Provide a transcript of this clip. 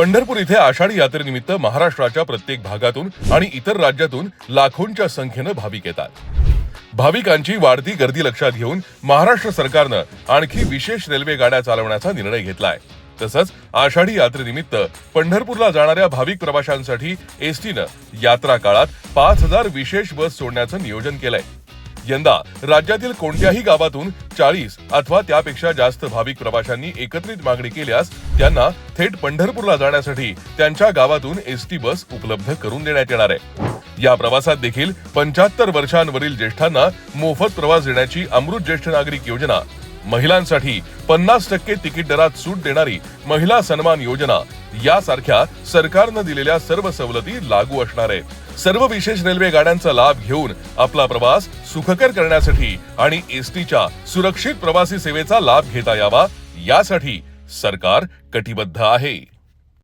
पंढरपूर इथे आषाढी यात्रेनिमित्त महाराष्ट्राच्या प्रत्येक भागातून आणि इतर राज्यातून लाखोंच्या संख्येनं भाविक येतात. भाविकांची वाढती गर्दी लक्षात घेऊन महाराष्ट्र सरकारनं आणखी विशेष रेल्वे गाड्या चालवण्याचा निर्णय घेतलाय. तसंच आषाढी यात्रेनिमित्त पंढरपूरला जाणाऱ्या भाविक प्रवाशांसाठी एसटीनं यात्रा काळात पाच हजार विशेष बस सोडण्याचं नियोजन केलंय. यंदा राज्यातील कोणत्याही गावातून चाळीस अथवा त्यापेक्षा जास्त भाविक प्रवाशांनी एकत्रित मागणी केल्यास त्यांना थेट पंढरपूरला जाण्यासाठी त्यांच्या गावातून एसटी बस उपलब्ध करून देण्यात येणार आहे. या प्रवासात देखील पंच्याहत्तर वर्षांवरील ज्येष्ठांना मोफत प्रवास देण्याची अमृत ज्येष्ठ नागरिक योजना महिलांसाठी पन्नास टक्के तिकीट दरात सूट देणारी महिला सन्मान योजना. यासारख्या सरकारनं दिलेल्या सर्व सवलती लागू असणार आहेत. सर्व विशेष रेल्वे गाड्यांचा लाभ घेऊन आपला प्रवास सुखकर करण्यासाठी आणि एसटीच्या सुरक्षित प्रवासी सेवेचा लाभ घेता यावा यासाठी सरकार कटिबद्ध आहे.